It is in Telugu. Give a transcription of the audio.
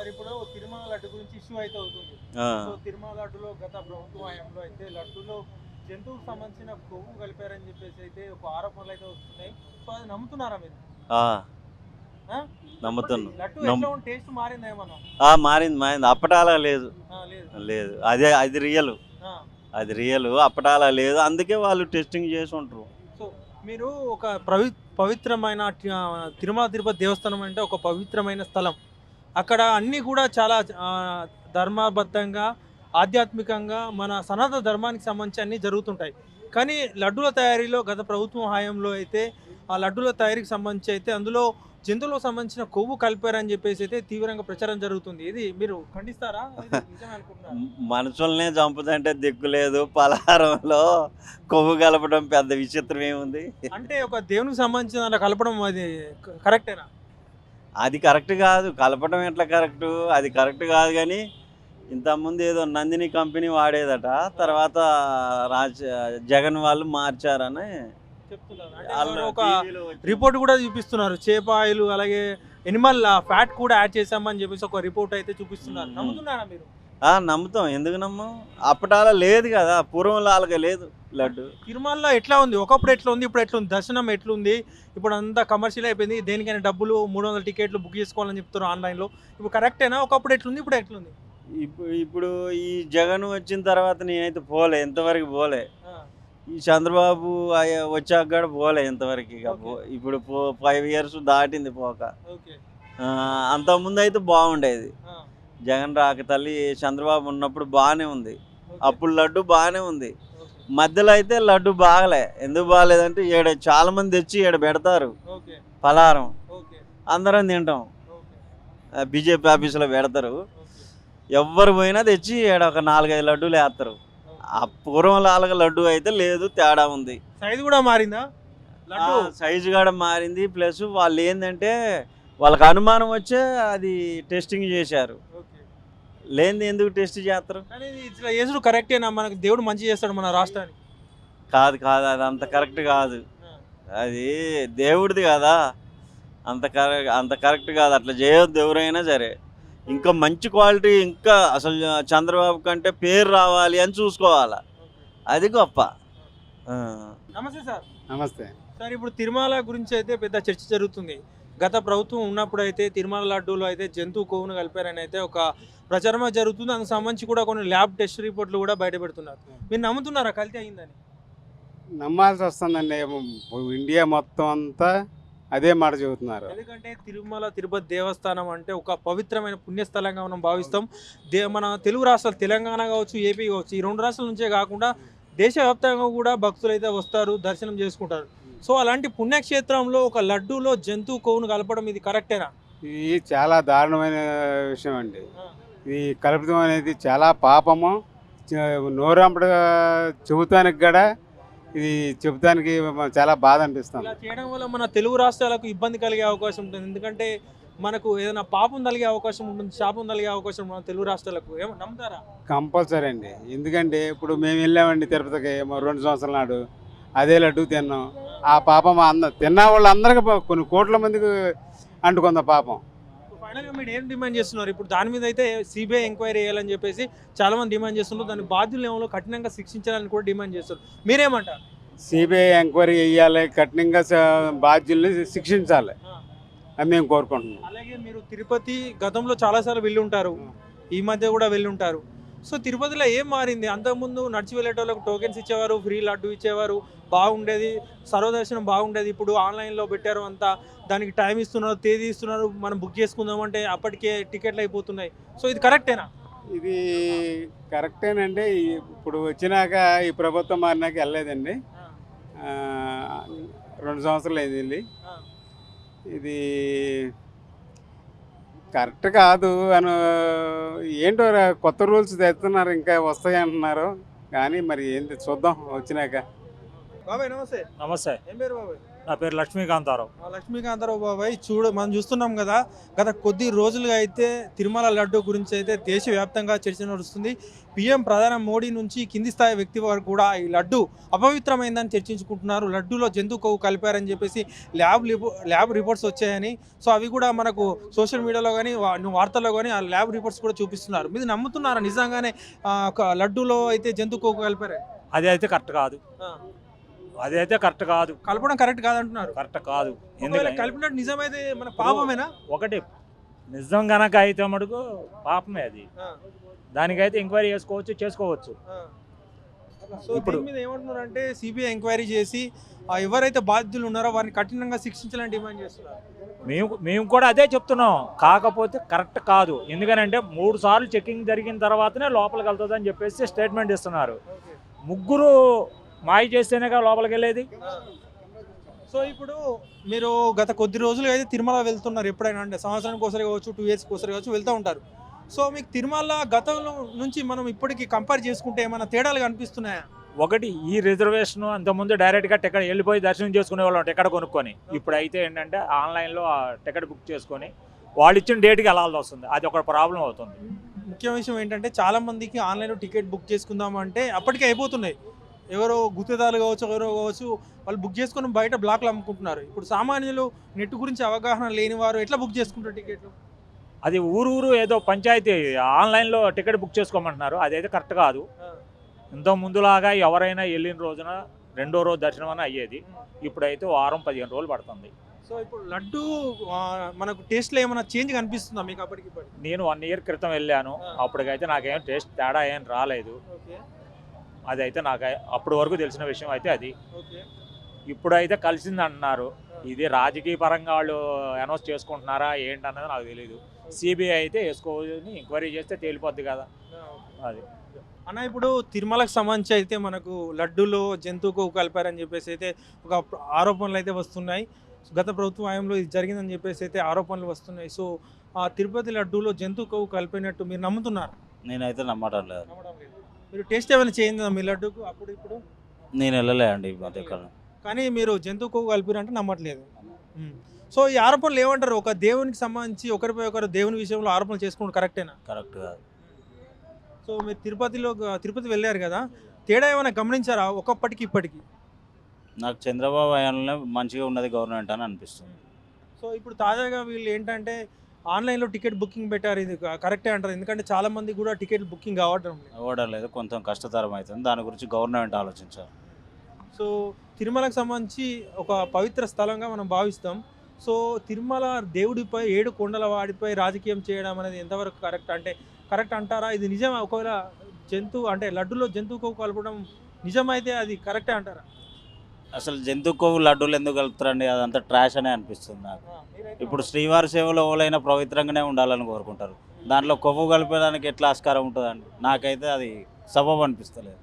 సార్ ఇప్పుడు తిరుమల లడ్డు గురించి ఇష్యూ అయితే అవుతుంది. సో తిరుమల లడ్డులో గత ప్రభుత్వ హయాంలో అయితే లడ్డులో జంతువుకు సంబంధించిన కొవ్వు కలిపారని చెప్పేసి అయితే ఒక ఆరోపణలు అయితే వస్తున్నాయి. సో అది నమ్ముతున్నారా మీరు? నమ్ముతున్నా. టేస్ట్ మారిందా ఏమన్నా? ఆ, మారింది మారింది. అప్పటాలా లేదు. లేదు. అదే అది రియల్. అది రియల్. అప్పటాలా లేదు. అందుకే వాళ్ళు టెస్టింగ్ చేసి ఉంటారు. సో మీరు ఒక పవిత్రమైన తిరుమల తిరుపతి దేవస్థానం అంటే ఒక పవిత్రమైన స్థలం. అక్కడ అన్నీ కూడా చాలా ధర్మబద్ధంగా ఆధ్యాత్మికంగా మన సనాతన ధర్మానికి సంబంధించి అన్నీ జరుగుతుంటాయి. కానీ లడ్డూల తయారీలో గత ప్రభుత్వం హాయంలో అయితే ఆ లడ్డూల తయారీకి సంబంధించి అయితే అందులో జంతువులకు సంబంధించిన కొవ్వు కలిపారని చెప్పేసి అయితే తీవ్రంగా ప్రచారం జరుగుతుంది. ఇది మీరు ఖండిస్తారా? మనుషుల్నే చంపుతుంటే దిక్కు లేదు. పలహారంలో కొవ్వు కలపడం పెద్ద విచిత్రం ఏముంది అంటే ఒక దేవునికి సంబంధించిన కలపడం అది కరెక్టేనా? అది కరెక్ట్ కాదు. కలపడం ఎట్లా కరెక్ట్? అది కరెక్ట్ కాదు కానీ ఇంతకుముందు ఏదో నందిని కంపెనీ వాడేదట. తర్వాత రాజ్ జగన్ వాళ్ళు మార్చారని చెప్తున్నారు. ఒక రిపోర్ట్ కూడా చూపిస్తున్నారు. చేప ఆయిల్ అలాగే ఎనిమల్ ఫ్యాట్ కూడా యాడ్ చేసామని చెప్పేసి ఒక రిపోర్ట్ అయితే చూపిస్తున్నారు. మ్మ్. నమ్ముతున్నారా మీరు? నమ్ముతాం. ఎందుకు నమ్మం? అప్పటాల లేదు కదా. పూర్వం లాగా లేదు లడ్డు. తిరుమలలో ఎట్లా ఉంది? ఒకప్పుడు ఎట్లా ఉంది? ఇప్పుడు ఎట్లా ఉంది దర్శనం ఎట్లుంది? ఇప్పుడు అంతా కమర్షియల్ అయిపోయింది. దేనికైనా డబ్బులు మూడు వందల టికెట్లు బుక్ చేసుకోవాలని చెప్తున్నారు ఆన్లైన్లో. ఇప్పుడు కరెక్టేనా ఒకప్పుడు ఎట్లుంది? ఇప్పుడు ఎట్లుంది? ఇప్పుడు ఇప్పుడు ఈ జగన్ వచ్చిన తర్వాత నేనైతే పోలే. ఇంతవరకు పోలే. ఈ చంద్రబాబు వచ్చాక కూడా పోలే ఇంతవరకు ఇక. ఇప్పుడు పో ఫైవ్ ఇయర్స్ దాటింది పోక. అంతకుముందు అయితే బాగుండేది. జగన్ రాక తల్లి చంద్రబాబు ఉన్నప్పుడు బాగానే ఉంది. అప్పుడు లడ్డు బాగానే ఉంది. మధ్యలో అయితే లడ్డు బాగలే. ఎందుకు బాగలేదంటే ఈడ చాలా మంది తెచ్చి ఈడ పెడతారు. పలారం. అందరం తింటాం. బీజేపీ ఆఫీసులో పెడతారు. ఓకే. ఎవ్వరు పోయినా తెచ్చి ఈడ ఒక నాలుగైదు లడ్డూలు వేస్తారు. ఆ పూర్వం లాగా లడ్డు అయితే లేదు తేడా ఉంది. సైజు కూడా మారిందా? సైజు కూడా మారింది. ప్లస్ వాళ్ళు ఏంటంటే వాళ్ళకి అనుమానం వచ్చే అది టెస్టింగ్ చేశారు. లేనిది ఎందుకు టెస్ట్ చేస్తారు? కానీ ఇట్లా చేసుడు కరెక్టేనా మనకు దేవుడు మంచి చేస్తాడు మన రాష్ట్రానికి. కాదు కాదు అది అంత కరెక్ట్ కాదు. అది దేవుడిది కదా. అంత కరెక్ట్ అంత కరెక్ట్ కాదు. అట్లా చేయొద్దు ఎవరైనా సరే. ఇంకా మంచి క్వాలిటీ ఇంకా అసలు చంద్రబాబు కంటే పేరు రావాలి అని చూసుకోవాలి. అది గొప్ప. నమస్తే సార్. నమస్తే. సార్ ఇప్పుడు తిరుమల గురించి అయితే పెద్ద చర్చ జరుగుతుంది. గత ప్రభుత్వం ఉన్నప్పుడు అయితే తిరుమల లడ్డూలో అయితే జంతువు కొవ్వును కలిపారని అయితే ఒక ప్రచారం జరుగుతుంది. అందుకు సంబంధించి కూడా కొన్ని ల్యాబ్ టెస్ట్ రిపోర్ట్లు కూడా బయట పెడుతున్నారు మీరు నమ్ముతున్నారా కల్తీ అయిందని? నమ్మాల్సి వస్తుందండి. ఇండియా మొత్తం అంతా అదే మాట చెబుతున్నారు. ఎందుకంటే తిరుమల తిరుపతి దేవస్థానం అంటే ఒక పవిత్రమైన పుణ్యస్థలంగా మనం భావిస్తాం. దే మన తెలుగు రాష్ట్రాలు తెలంగాణ కావచ్చు ఏపీ కావచ్చు ఈ రెండు రాష్ట్రాల నుంచే కాకుండా దేశవ్యాప్తంగా కూడా భక్తులు అయితే వస్తారు దర్శనం చేసుకుంటారు. సో అలాంటి పుణ్యక్షేత్రంలో ఒక లడ్డూలో జంతువు కొవ్వును కలపడం ఇది కరెక్టేనా? ఇది చాలా దారుణమైన విషయం అండి. ఇది కలుపుతం అనేది చాలా పాపము. నోరంపడ చెబుతానికి కూడా ఇది చెబుతానికి చాలా బాధ అనిపిస్తుంది. ఇలా చేయడం వల్ల మన తెలుగు రాష్ట్రాలకు ఇబ్బంది కలిగే అవకాశం ఉంటుంది. ఎందుకంటే మనకు ఏదైనా పాపం కలిగే అవకాశం ఉంటుంది శాపం కలిగే అవకాశం ఉంటుంది మన తెలుగు రాష్ట్రాలకు. ఏమో నమ్ముతారా? కంపల్సరీ అండి. ఎందుకంటే ఇప్పుడు మేము వెళ్ళామండి తిరుపతికి ఏమో రెండు సంవత్సరాల నాడు. అదే లడ్డు తిన్నాం. ఆ పాపం అంద తిన్న వాళ్ళందరికీ పా- కొన్ని కోట్ల మందికి అంటుకుంది పాపం. ఫైనల్గా మీరు ఏం డిమాండ్ చేస్తున్నారు? ఇప్పుడు దాని మీద అయితే సిబిఐ ఎంక్వైరీ చేయాలని చెప్పేసి చాలా మంది డిమాండ్ చేస్తున్నారు. దాని బాధ్యులు ఏమో కఠినంగా శిక్షించాలని కూడా డిమాండ్ చేస్తారు మీరేమంటారు? సిబిఐ ఎంక్వైరీ చేయాలి కఠినంగా బాధ్యుల్ని శిక్షించాలి. అని మేము కోరుకుంటున్నాం. అలాగే మీరు తిరుపతి గతంలో చాలాసార్లు వెళ్ళి ఉంటారు ఈ మధ్య కూడా వెళ్ళి ఉంటారు సో తిరుపతిలో ఏం మారింది? అంతకుముందు నడిచి వెళ్ళేటోళ్ళకు టోకెన్స్ ఇచ్చేవారు ఫ్రీ లడ్డు ఇచ్చేవారు బాగుండేది సర్వదర్శనం బాగుండేది ఇప్పుడు ఆన్లైన్లో పెట్టారు అంతా దానికి టైం ఇస్తున్నారు తేదీ ఇస్తున్నారు మనం బుక్ చేసుకుందాం అంటే అప్పటికే టికెట్లు అయిపోతున్నాయి. సో ఇది కరెక్టేనా? ఇది కరెక్టేనండి. ఇప్పుడు వచ్చినాక ఈ ప్రభుత్వం మారినాక వెళ్ళలేదండి. రెండు సంవత్సరాలు అయింది. ఇది కరెక్ట్ కాదు అని ఏంటో కొత్త రూల్స్ తెస్తున్నారు ఇంకా వస్తాయి అంటున్నారు. కానీ మరి ఏంటి చూద్దాం వచ్చినాక. బాబాయ్ నమస్తే. నమస్తే. ఏం పేరు బాబాయ్? నా పేరు లక్ష్మీకాంతారావు. లక్ష్మీకాంతరావు బాబాయ్ చూడ మనం చూస్తున్నాం కదా గత కొద్ది రోజులుగా అయితే తిరుమల లడ్డు గురించి అయితే దేశవ్యాప్తంగా చర్చ నడుస్తుంది. పిఎం ప్రధాని మోడీ నుంచి కింది స్థాయి వ్యక్తి వరకు కూడా ఈ లడ్డు అపవిత్రమైందని చర్చించుకుంటున్నారు. లడ్డూలో జంతు కొవ్వు కలిపారని చెప్పేసి ల్యాబ్ ల్యాబ్ రిపోర్ట్స్ వచ్చాయని. సో అవి కూడా మనకు సోషల్ మీడియాలో కానీ వార్తల్లో కానీ ఆ ల్యాబ్ రిపోర్ట్స్ కూడా చూపిస్తున్నారు. మీరు నమ్ముతున్నారా నిజంగానే లడ్డూలో అయితే జంతు కొవ్వు కలిపారే? అది అయితే కరెక్ట్ కాదు. అది అయితే కరెక్ట్ కాదు. కలపడం కరెక్ట్ కాదంటున్నారు. కరెక్ట్ కాదు. ఎందుకంటే కలిపినట్టు నిజమైతే మన పాపమేనా? ఒకటి నిజం గనక అయితే మటుకు పాపమే అది. దానికైతే ఎంక్వైరీ చేసుకోవచ్చు చేసుకోవచ్చు. సో ఇప్పుడు- దీని మీద ఏమంటున్నారంటే సిబిఐ ఎంక్వైరీ చేసి ఎవరైతే బాధ్యులు ఉన్నారో వారిని కఠినంగా శిక్షించాలని డిమాండ్ చేస్తున్నారు. మేము మేము కూడా అదే చెప్తున్నాం. కాకపోతే కరెక్ట్ కాదు. ఎందుకనంటే మూడు సార్లు చెకింగ్ జరిగిన తర్వాతనే లోపలికి వెళ్తుంది అని చెప్పేసి స్టేట్మెంట్ ఇస్తున్నారు. ముగ్గురు మాయ చేస్తేనేగా లోపలికి వెళ్ళేది? సో ఇప్పుడు మీరు గత కొద్ది రోజులుగా అయితే తిరుమల వెళ్తున్నారు ఎప్పుడైనా? అంటే సంవత్సరానికి ఒకసారి కావచ్చు టూ ఇయర్స్కి ఒకసారి కావచ్చు వెళ్తూ ఉంటారు. సో మీకు తిరుమల గతంలో నుంచి మనం ఇప్పటికి కంపేర్ చేసుకుంటే ఏమైనా తేడాలు కనిపిస్తున్నాయా? ఒకటి ఈ రిజర్వేషన్ అంతకుముందు డైరెక్ట్గా టికెట్ వెళ్ళిపోయి దర్శనం చేసుకునే వాళ్ళం టికెట్ కొనుక్కొని. ఇప్పుడు అయితే ఏంటంటే ఆన్లైన్లో టికెట్ బుక్ చేసుకొని వాళ్ళు ఇచ్చిన డేట్కి వెళ్ళాల్సి వస్తుంది. అది ఒక ప్రాబ్లం అవుతుంది. ముఖ్య విషయం ఏంటంటే చాలా మందికి ఆన్లైన్లో టికెట్ బుక్ చేసుకుందాం అంటే అప్పటికే అయిపోతున్నాయి. ఎవరో గుత్తేదారులు కావచ్చు ఎవరో కావచ్చు వాళ్ళు బుక్ చేసుకొని బయట బ్లాక్లు అమ్ముకుంటున్నారు. ఇప్పుడు సామాన్యులు నెట్ గురించి అవగాహన లేని వారు ఎట్లా బుక్ చేసుకుంటారు టికెట్లు అది ఊరు ఊరు ఏదో పంచాయతీ ఆన్లైన్లో టికెట్ బుక్ చేసుకోమంటున్నారు. అదైతే కరెక్ట్ కాదు. ఇంత ముందులాగా ఎవరైనా వెళ్ళిన రోజున రెండో రోజు దర్శనం అని అయ్యేది. ఇప్పుడైతే వారం పదిహేను రోజులు పడుతుంది. సో ఇప్పుడు లడ్డు మనకు టేస్ట్లో ఏమైనా చేంజ్ కనిపిస్తుందా మీకు అప్పటికి నేను వన్ ఇయర్ క్రితం వెళ్ళాను. అప్పటికైతే నాకేం టేస్ట్ తేడా ఏం రాలేదు. ఓకే అదైతే నాకు అప్పటి వరకు తెలిసిన విషయం అయితే అది. ఓకే. ఇప్పుడైతే కలిసింది అంటున్నారు ఇది రాజకీయ పరంగా వాళ్ళు అనౌన్స్ చేసుకుంటున్నారా ఏంటన్నది నాకు తెలియదు సిబిఐ అయితే వేసుకోని ఎంక్వైరీ చేస్తే తేలిపోద్ది కదా. అది. అన్న ఇప్పుడు తిరుమలకు సంబంధించి అయితే మనకు లడ్డూలో జంతువు కొవ్వు కలిపారని చెప్పేసి అయితే ఒక ఆరోపణలు అయితే వస్తున్నాయి. గత ప్రభుత్వ హయాంలో ఇది జరిగిందని చెప్పేసి అయితే ఆరోపణలు వస్తున్నాయి. సో ఆ తిరుపతి లడ్డూలో జంతువు కొవ్వు కలిపినట్టు మీరు నమ్ముతున్నారు? నేనైతే నమ్మడం లేదు. మీరు టేస్ట్ ఏమైనా చేయిందా మీ లడ్డూకు? అప్పుడు ఇప్పుడు? నేను వెళ్ళలే అండి ఈ మధ్యకాలం కానీ మీరు జంతువు కొవ్వు కలిపిరంటే నమ్మట్లేదు. ఉమ్. సో ఈ ఆరోపణలు ఏమంటారు? ఒక దేవునికి సంబంధించి ఒకరిపై ఒకరు దేవుని విషయంలో ఆరోపణలు చేసుకుంటూ కరెక్టేనా? కరెక్ట్ కాదు. సో మీరు తిరుపతిలో తిరుపతి వెళ్ళారు కదా తేడా ఏమైనా గమనించారా? ఒకప్పటికి ఇప్పటికి? నాకు చంద్రబాబు హయాంలోనే మంచిగా ఉన్నది గవర్నమెంట్ అని అనిపిస్తుంది. సో ఇప్పుడు తాజాగా వీళ్ళు ఏంటంటే ఆన్లైన్లో టికెట్ బుకింగ్ పెట్టారు. ఇది కరెక్టే అంటారు. ఎందుకంటే చాలా మంది కూడా టికెట్ బుకింగ్ కావడం లేదు. అవ్వడం లేదు. కొంచెం కష్టతరం అవుతుంది. దాని గురించి గవర్నమెంట్ ఆలోచించాలి. సో తిరుమలకు సంబంధించి ఒక పవిత్ర స్థలంగా మనం భావిస్తాం. సో తిరుమల దేవుడిపై ఏడు కొండల వాడిపై రాజకీయం చేయడం అనేది ఎంతవరకు కరెక్ట్ అంటే కరెక్ట్ అంటారా? ఇది నిజం ఒకవేళ జంతువు అంటే లడ్డులో జంతువు కొవ్వు కలపడం నిజమైతే అది కరెక్టే అంటారా? అసలు జంతు కొవ్వు లడ్డూలు ఎందుకు కలుపుతారండి? అదంతా ట్రాష్ అనే అనిపిస్తుంది నాకు. ఇప్పుడు శ్రీవారి సేవలో ఎవరైనా పవిత్రంగానే ఉండాలని కోరుకుంటారు. దాంట్లో కొవ్వు కలిపేదానికి ఎట్లా ఆస్కారం ఉంటుందండి? నాకైతే అది సబబు అనిపిస్తలేదు.